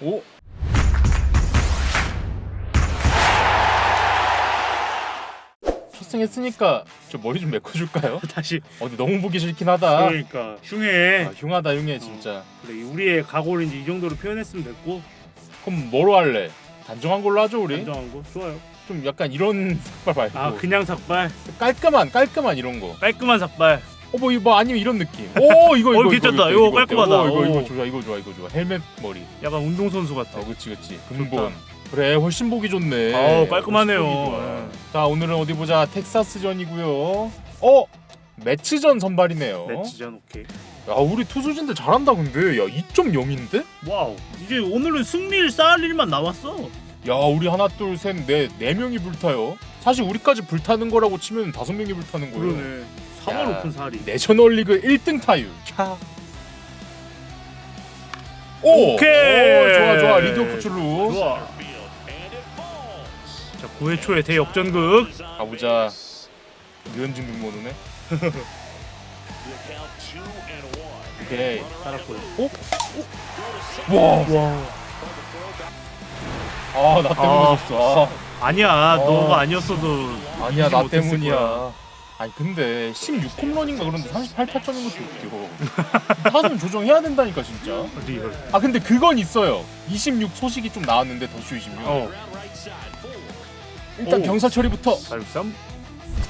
오. 필승했으니까 좀 머리 좀 메꿔줄까요? 다시 어, 근데 너무 보기 싫긴 하다. 그러니까 흉해. 아, 흉하다 흉해 진짜. 그래 우리의 각오를 이제 이 정도로 표현했으면 됐고 그럼 뭐로 할래? 단정한 걸로 하죠 우리. 단정한 거 좋아요. 좀 약간 이런 삭발 말고 아 그냥 삭발 깔끔한 깔끔한 이런 거. 깔끔한 삭발. 어뭐 이거 뭐 아니면 이런 느낌. 오 이거 이거 어, 괜찮다. 이거, 이거 어때? 깔끔하다. 오, 이거 이거 오. 좋아 이거 좋아 이거 좋아. 헬멧 머리. 약간 운동선수 같아. 어 그치 그치. 근본. 그래 훨씬 보기 좋네. 아우, 깔끔하네요. 훨씬 보기 좋아. 예. 자 오늘은 어디 보자 텍사스전이고요. 어 매치전 선발이네요. 매치전 오케이. 야 우리 투수진들 잘한다 근데 야 2.0인데? 와우. 이제 오늘은 승리를 쌓을 일만 남았어. 야 우리 하나 둘 셋 넷네 네 명이 불타요. 사실 우리까지 불타는 거라고 치면 다섯 명이 불타는 거예요. 그러네. 3월 야. 오픈 살이. 내셔널리그 1등 타율. 캬. 오, 오케이. 오, 좋아 좋아 리드오프 출루. 좋아. 자 9회 초에 대역전극. 가보자. 류현진 one. 오케이. 살았고요. 와, 와. 아 나 때문에 아. 졌어. 아니야. 너가 아니었어도 아, 아니야 이기지 나 못했을 때문이야. 거야. 아니 근데 16홈런인가 그런데 38타점인 것도 웃겨. 타점 조정해야 된다니까 진짜. 리얼. 아 근데 그건 있어요. 26 소식이 좀 나왔는데 더쇼 26. 어. 일단 오. 경사 처리부터 43.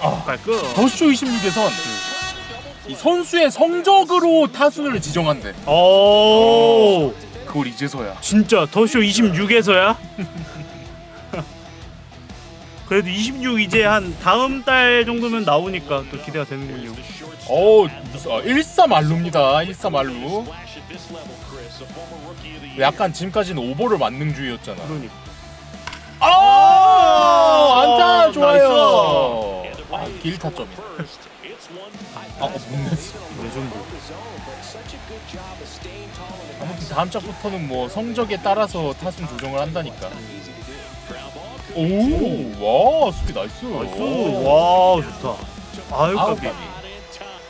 아. 깔끔. 더쇼 26에선 이 선수의 성적으로 타순을 지정한대. 오. 그걸 이제서야. 진짜 더쇼 26에서야? 그래도 26 이제 한 다음 달 정도면 나오니까 또 기대가 되는군요. 어, 무슨 아, 13알루입니다. 13알루. Flash at this level, Chris. A former rookie of the year. 약간 지금까지는 오버를 만능주의였잖아. 그러니까. 아, 안타 나이스. 좋아요. 아, 길 타점이. First, it's one. 아, 어, 못 냈어. 레전드. 아무튼 다음 작부터는 뭐 성적에 따라서 타순 조정을 한다니까. 오, 와, 수비 나이스. 나이스. 오. 와 좋다. 아유 아우, 까비.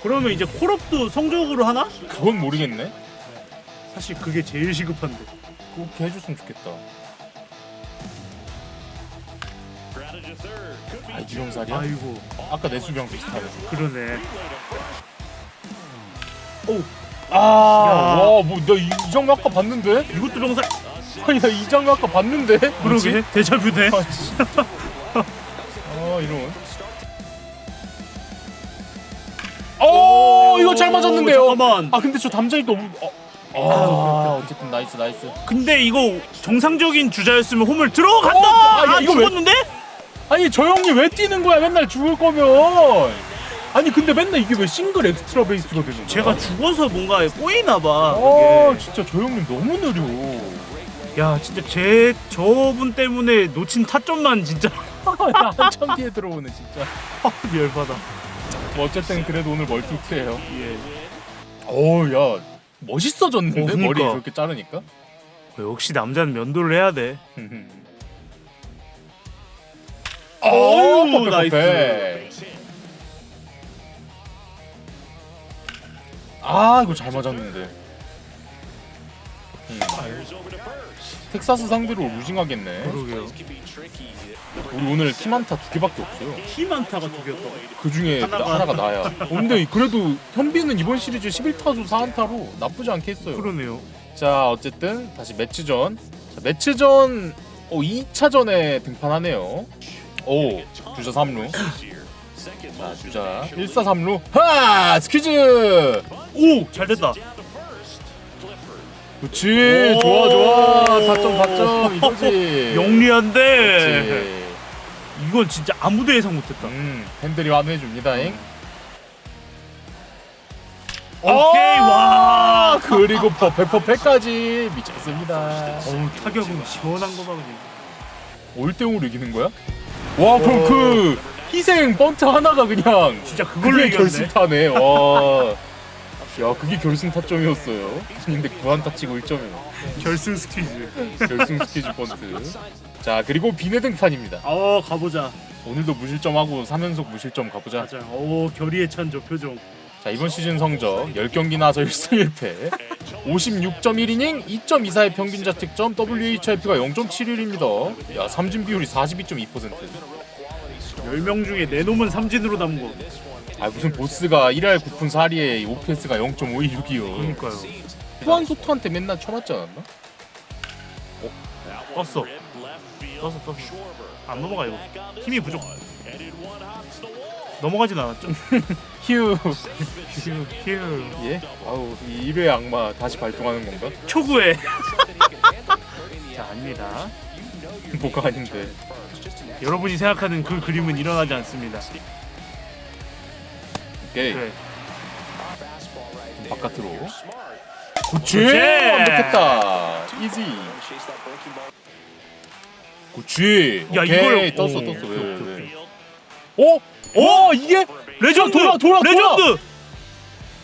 그러면 이제 콜업도 성적으로 하나? 그건 모르겠네. 사실 그게 제일 시급한데. 그렇게 해줬으면 좋겠다. 아, 이병살이야? 아이고 아까 내 수비랑 비슷하네. 그러네. 아, 와, 뭐, 나 이, 이 장면 아까 봤는데? 이것도 병살. 아니, 나 이 장면 아까 봤는데? 그러게 데자뷰네. 아, 씨. 아, 이런. 어, 이거 잘 맞았는데요. 잠깐만. 아, 근데 저 담장이 너무. 어. 아, 어쨌든 나이스, 나이스. 근데 이거 정상적인 주자였으면 홈을 들어간다. 어, 아, 야, 아, 이거 왜- 죽었는데? 아니, 저 형님 왜 뛰는 거야? 맨날 죽을 거면. 아니, 근데 맨날 이게 왜 싱글 엑스트라 베이스가 되는 거야? 제가 죽어서 뭔가 꼬이나 봐. 아, 그게. 진짜 저 형님 너무 느려. 야, 진짜 제 저분 때문에 놓친 타점만 진짜 야, 한참 뒤에 들어오네, 진짜. 열받아. 뭐 어쨌든 그래도 오늘 멀티히트예요. 예. 오, 야, 멋있어졌는데 어, 그니까. 머리 그렇게 자르니까. 역시 남자는 면도를 해야 돼. 오, 어우, 나이스. 아, 이거 잘 맞았는데. 음, 텍사스 상대로 루징하겠네. 그러게요. Could be tricky. 우리 오늘 팀한타 두 개밖에 없어요. 키만타가 두 개였다고. 그 중에 하나가- 하나가, 나야. 어, 근데 그래도 현빈은 이번 시리즈 11타수 4안타로 나쁘지 않게 했어요. 그러네요. 자, 어쨌든 다시 매치전. 자, 매치전 어, 2차전에 등판하네요. 오, 주자 3루. Second 자, 주자 1사 3루. 하! 스퀴즈! 오, 잘 됐다. 그렇지. 오. 좋아, 좋아. 다점, 다점. 이거지. 영리한데. 그렇지. 이건 진짜 아무도 예상 못했다. 음, 팬들이 환호해 줍니다잉. 오케이 와. 그리고 퍼펙퍼펙까지 미쳤습니다. 어우 타격은 시원한 거봐 그냥. 5대0으로 이기는 거야? 와, 그럼 오. 그 희생 번트 하나가 그냥 진짜 그걸로 그게 이겼네. 결승타네. 와. 야, 그게 결승 타점이었어요. 근데 9안타 치고 1점이요. 결승 스퀴즈. 결승 스퀴즈 번트. 자, 그리고 비네 등판입니다. 어 가보자. 오늘도 무실점하고 3연속 무실점 가보자. 맞아. 오 결의에 찬 저 표정. 자 이번 시즌 성적 10경기 나와서 1승 1패 56.1이닝 2.24의 평균 자책점 WHIP가 0.71입니다 야 삼진 비율이 42.2% 10명 중에 내 놈은 삼진으로 담은 거. 아 무슨 보스가 1할 9푼 4리에 OPS가 0.516이요 그러니까요. 후안 소토한테 맨날 쳐맞지 않았나? 떴어. 떴어 떴어. 안 넘어가 이거. 힘이 부족. 넘어가진 않았죠? 휴 휴 휴. 예? 아우 이 1회 악마 다시 발동하는 건가? 초구에. 자 아닙니다. 뭐가 아닌데 여러분이 생각하는 그 그림은 일어나지 않습니다. 오케이 그래. 바깥으로 그치! 완벽했다 이지 그치 야 오케이 이걸 떴어 오, 떴어 오케이, 왜, 오케이, 왜. 오케이. 어? 와 이게 레전드! 돌아, 돌아! 레전드!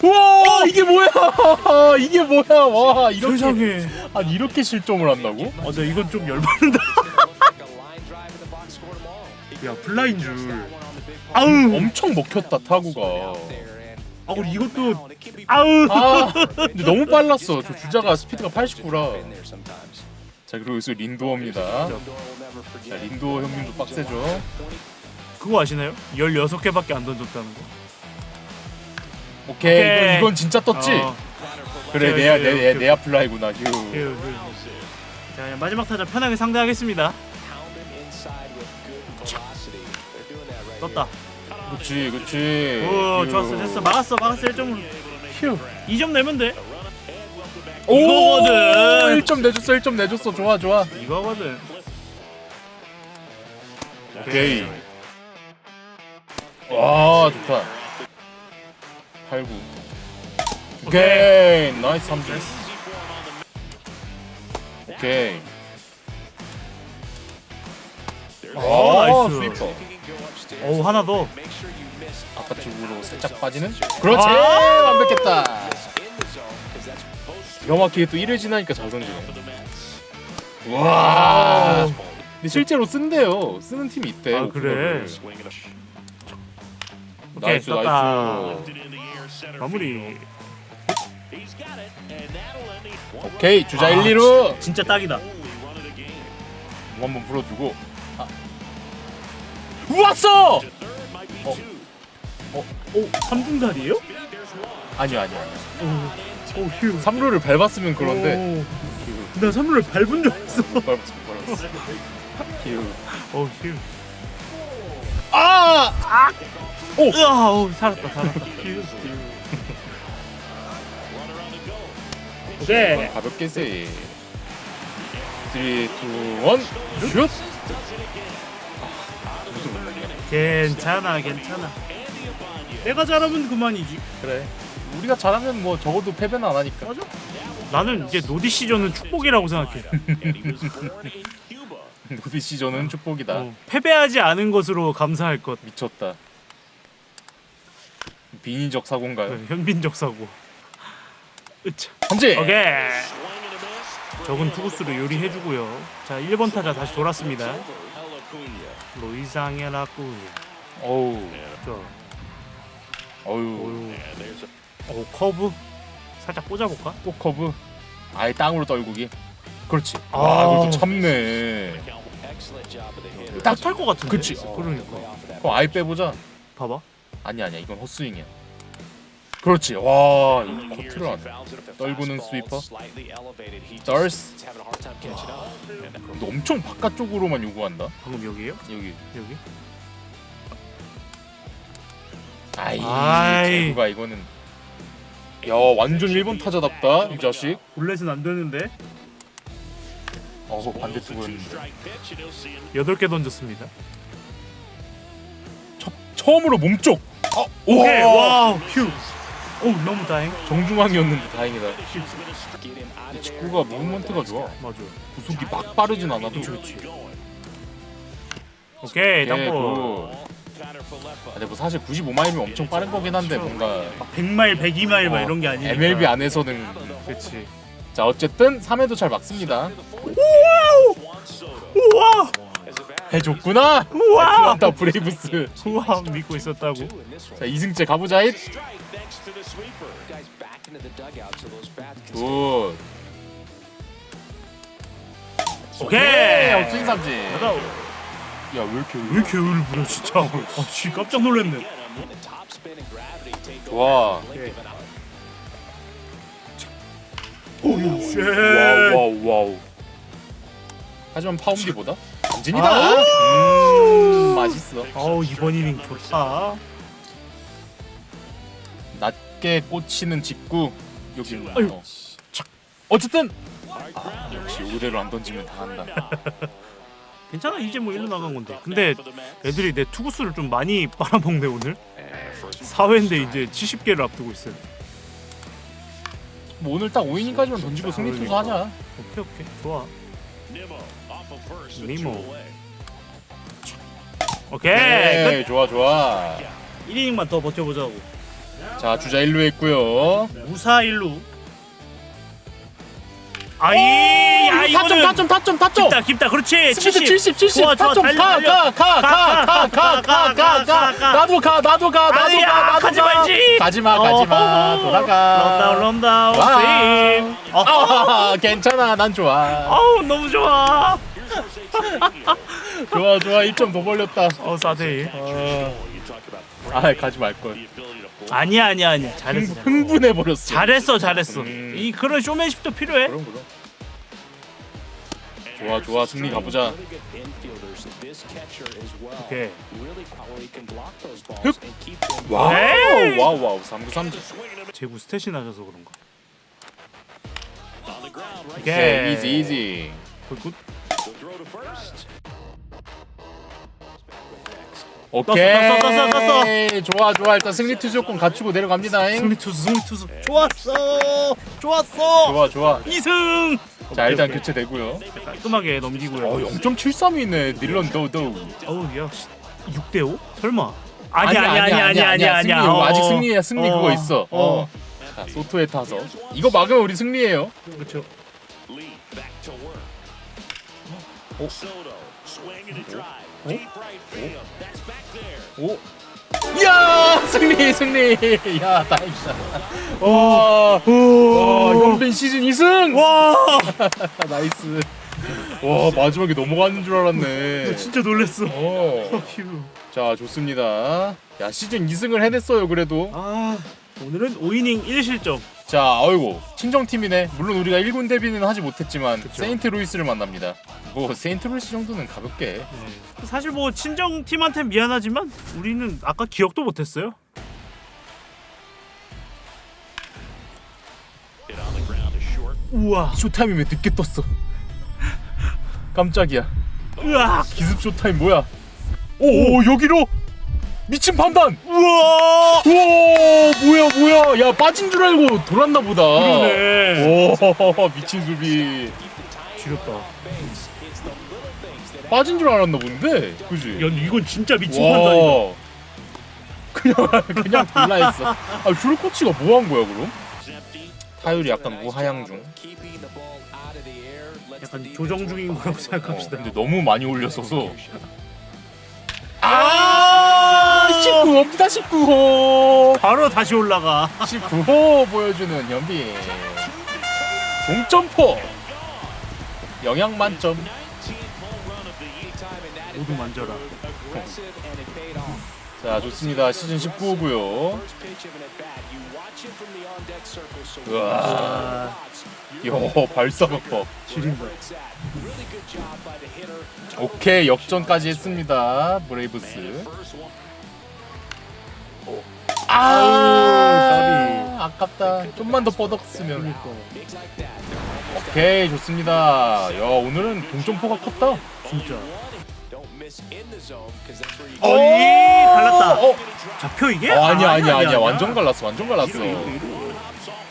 우와 이게 뭐야 이게 뭐야 와 이렇게 세상에. 아니 이렇게 실점을 한다고? 아, 나 이건 좀 열받는다. 야, 플라인 줄. 아우, 엄청 먹혔다 타구가 아, 우리 이것도 아우. 아 근데 너무 빨랐어 저 주자가 스피드가 89라 자 그리고 여기서 린도어입니다 자 린도어 형님도 빡세죠 그거 아시나요? 16개밖에 안 던졌다는 거. 오케이, 오케이. 이건, 이건 진짜 떴지? 어, 그래 내야 오케이, 내, 오케이. 내야 플라이구나 휴 휴, 휴. 자, 마지막 타자 편하게 상대하겠습니다. 떴다. 그치 그치 오, 휴. 좋았어. 됐어. 막았어. 막았어. 1점으로. 휴 2점 내면 돼. 오 이거거든. 1점 내줬어 1점 내줬어 좋아 좋아 이거거든. 오케이 와 좋다 8 9 오케이 나이스 3점 오케이 오, 아 나이스. 스위퍼 오, 하나 더. 바깥쪽으로 살짝 빠지는 그렇지 아! 완벽했다 막히게 또 1회 지나니까 잘 던지네 와 근데 실제로 쓴대요 쓰는 팀이 있대 아, 그래. 오케이, 나이스 떴다. 나이스 마무리. 오케이 주자 아, 1, 2루 진짜 딱이다. 공 한번 불어주고 아. 왔어 오, 3분살이에요? 아니요 아니요 아니요 오, 휴. 3루를 밟았으면 그런데 오. 나 3루를 밟은 줄 알았어. 밟았어 밟았어 휴. 오, 휴. 아! 으아, 오, 살았다, 살았다. 휴. 오케이. 가볍게 세 3, 2, 1 슛! 괜찮아, 괜찮아. 내가 잘하면 그만이지. 그래 우리가 잘하면 뭐 적어도 패배는 안 하니까 맞아. 나는 이제 노디 시즌은 축복이라고 생각해. 노비 시즌은 축복이다 어, 패배하지 않은 것으로 감사할 것. 미쳤다 비인적 사고인가요? 네, 현빈적 사고. 으차. 삼진! 오케이. 적은 투구수로 요리해주고요. 자, 1번 타자 다시 돌았습니다. 로이상해 라꾸. 어우 자, 어우 오 커브 살짝 꽂아볼까? 또 커브 아예 땅으로 떨구기 그렇지 아. 와 이거 참네 딱탈 것 같은데. 그치. 그러니까. 그럼 아예 빼보자 봐봐. 아니 아니야 이건 헛스윙이야 그렇지 와 커트를 안 해. 떨구는 스위퍼 근데 엄청 바깥쪽으로만 요구한다 방금 여기에요? 여기 여기? 아이 아이. 제구가 이거는 야 완전 일본 타자답다 이 자식 볼넷은 안 되는데. 어 반대쪽은 8개 던졌습니다. 첫, 처음으로 몸쪽 어, 오케이. 우와. 와우. 휴. 오, 너무 다행. 정중앙이었는데 다행이다 이 직구가 무브먼트가 좋아 맞아. 구속이 막 빠르진 않아도 그렇지. 오케이. 예, 땅볼. 그- 아, 근데 뭐 사실 95마일이면 엄청 빠른 거긴 한데 뭔가 100마일, 102마일 막 어, 이런 게 아니니까. MLB 안에서는 그렇지. 자 어쨌든 3회도 잘 막습니다 우와! 해줬구나. 우와! 아틀란타 브레이브스. 우와 믿고 있었다고. 자 이승재 가보자. 잇. 굿. 오케이. 업스윙 삼진. 야왜 이렇게 왜 이렇게 의를 부려 진짜. 아, 씨 깜짝 놀랐네. eye. 오유 쉣. 와우 와우 와우. 하지만 파운디보다 삼진이다. 아우. 음, 맛있어. 어우 이번 이닝 좋다. 낮게 꽂히는 직구 여기 아유. 어. 어쨌든 아, 역시 오대로 안 던지면 당한다. 괜찮아 이제 뭐 1루 나간 건데. 근데 애들이 내 투구수를 좀 많이 빨아먹네 오늘. 4회인데 이제 70개를 앞두고 있어요. 뭐 오늘 딱 5이닝까지만 던지고 승리 투수 하자. 오케이 오케이 좋아. Away. 오케이 네, 좋아 좋아. 끝. 1이닝만 더 버텨보자고. 자 주자 1루에 있고요. 무사 1루. 아이 아 타점 이거는 타점 타점 타점. 깊다 깊다 그렇지 스피드 70 70 좋아 좋아 타점 달려 달려 가가가가가가가가 나도 가 나도 가 나도 아니야, 가 나도 가지 가. 말지. 가지마 가지마. 돌아가 런다운 런다운 와. 세임 어, 아 괜찮아 난 좋아 어우 너무 좋아 좋아 좋아 1점 더 벌렸다 어 4대1 You talk about 아 가지 말걸. 아니야 아니야 아니야 잘했어 잘했어. 흥분해 버렸어 잘했어 잘했어 음. 이 그런 쇼맨십도 필요해 그럼 그럼 좋아 좋아 승리 가보자. 오케이. 와우 에이. 와우 와우 3구 3진 제구 스탯이 낮아서 그런가 오케이 이지 이지 굿굿 오케이. 떴어, 떴어, 떴어. 좋아 좋아. 일단 승리 투수 요건 갖추고 내려갑니다. 승리 투수 승리 투수. 좋았어. 좋았어. 좋아 좋아. 2승. 자 일단 교체 되고요. 깔끔하게 넘기고요. 어 0.73이네 닐런. 도도. 어우 야 6대5? 설마. 아니 아니 아니 아니 아니 아니 승리 어, 아직 승리야. 승리 어, 그거 있어. 어. 자 소토에 타서. 이거 막으면 우리 승리예요. 그렇죠 Back there. 오? 이야 승리 승리. 야 다행이다. 와, 와 현빈 시즌 2승! 와. 나이스. 와 마지막에 넘어가는 줄 알았네. 진짜 놀랬어. 어. 휴. 자 좋습니다. 야 시즌 2승을 해냈어요 그래도. 아 오늘은 5이닝 1실점 자 어이구 친정팀이네. 물론 우리가 1군 데뷔는 하지 못했지만 그쵸. 세인트 루이스를 만납니다. 뭐 세인트 루이스 정도는 가볍게. 사실 뭐 친정 팀한테 미안하지만 우리는 아까 기억도 못했어요. 우와. 쇼타임이 왜 늦게 떴어? 깜짝이야. 으악 기습 쇼타임 뭐야? 오, 오 여기로 미친 판단! 우와! 우와 뭐야 뭐야. 야 빠진 줄 알고 돌았나 보다. 그러네. 오 미친 수비. 지렸다. 빠진 줄 알았나 본데? 그지? 야 이건 진짜 미친 판단이다. 와. 그냥 그냥 돌라 했어. 아 줄 코치가 뭐 한 거야 그럼. 타율이 약간 우하향 중. 약간 조정 중인 거라고 생각합시다. 근데 너무 많이 올렸어서. 아 19호입니다 19호 바로 다시 올라가 19호 보여주는 현빈 동점포 영양 만점 19th home run of the year. time in that 모두 만져라. 자 좋습니다 시즌 19호고요 First pitch of an at bat, you watch it from the on deck circle. So 우와 요 발사각법 지린다 by the hitter. 오케이 역전까지 했습니다 브레이브스 One. 아 아깝다 좀만 더 뻗었으면 that. 오케이 좋습니다 야 오늘은 동점포가 컸다 진짜 어, 어이 갈랐다 어, 잡혀 이게? 어 아니야 아니야 아니야 완전 갈랐어 완전 갈랐어.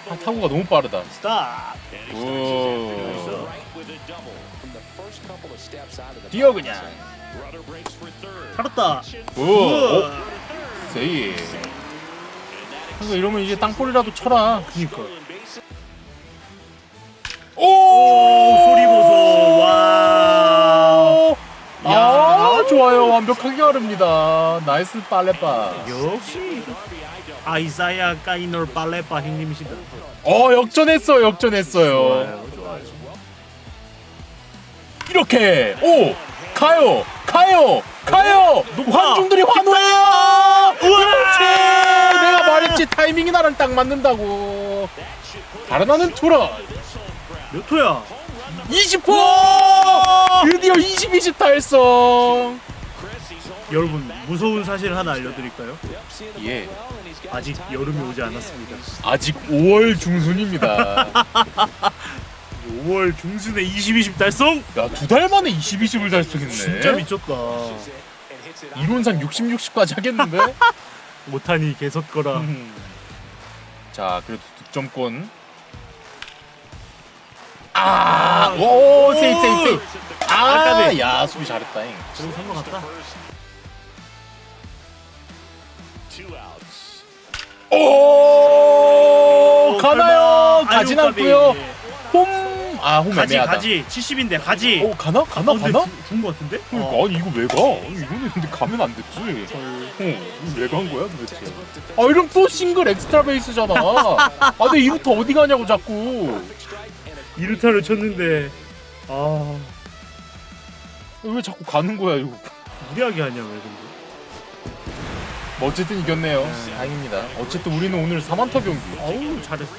아, 타구가 너무 빠르다 스탑 오 뛰어 그냥. 살았다 오 어, 세이. 그러니까 이러면 이제 땅볼이라도 쳐라. 그니까. 오! 소리 보소. 와. 야. 완벽하게 가릅니다. 나이스 빨래빠. 역시. 아이사야 까이널 발레바 형님이시다. 어 역전했어요. 역전했어요. 좋아요, 좋아요. 이렇게. 오! 가요. 가요 가요 높아. 관중들이 환호해요. 그렇지 내가 말했지 타이밍이 나랑 딱 맞는다고. 달아나는 투런 몇 호야? 20호 드디어 20, 20 달성. 여러분 무서운 사실 하나 알려드릴까요? 예 아직 여름이 오지 않았습니다. 아직 5월 중순입니다. 5월 중순에 20, 20 달성? 야 두 달 만에 20, 20을 달성했네. 진짜 미쳤다. 이론상 60, 60까지 하겠는데? 못하니 개섰거라. 음. 자 그래도 득점권. 아, 오, 세이프, 세이프, 세이프. 아. 야, 수비 잘했다잉. 상관없다. Two outs. 오, 가나요? 가진 않고요. 홈, 아, 홈 가지 애매하다. 가지 70인데 가지. 오, 가나? 가나? 어, 근데 가나? 주- 준거 같은데? 그러니까 어. 아니 이거 왜 가? 아니, 이거는 근데 가면 안 됐지. 어, 이거 왜간 거야 도대체? 아 이러면 또 싱글 엑스트라 베이스잖아. 아 근데 이루타 어디 가냐고 자꾸. 이루타를 쳤는데 아 왜 자꾸 가는 거야 이거. 무리하게 하냐 왜 근데? 뭐 어쨌든 이겼네요. 다행입니다. 어쨌든 우리는 오늘 3안타 경기. 어우 잘했어.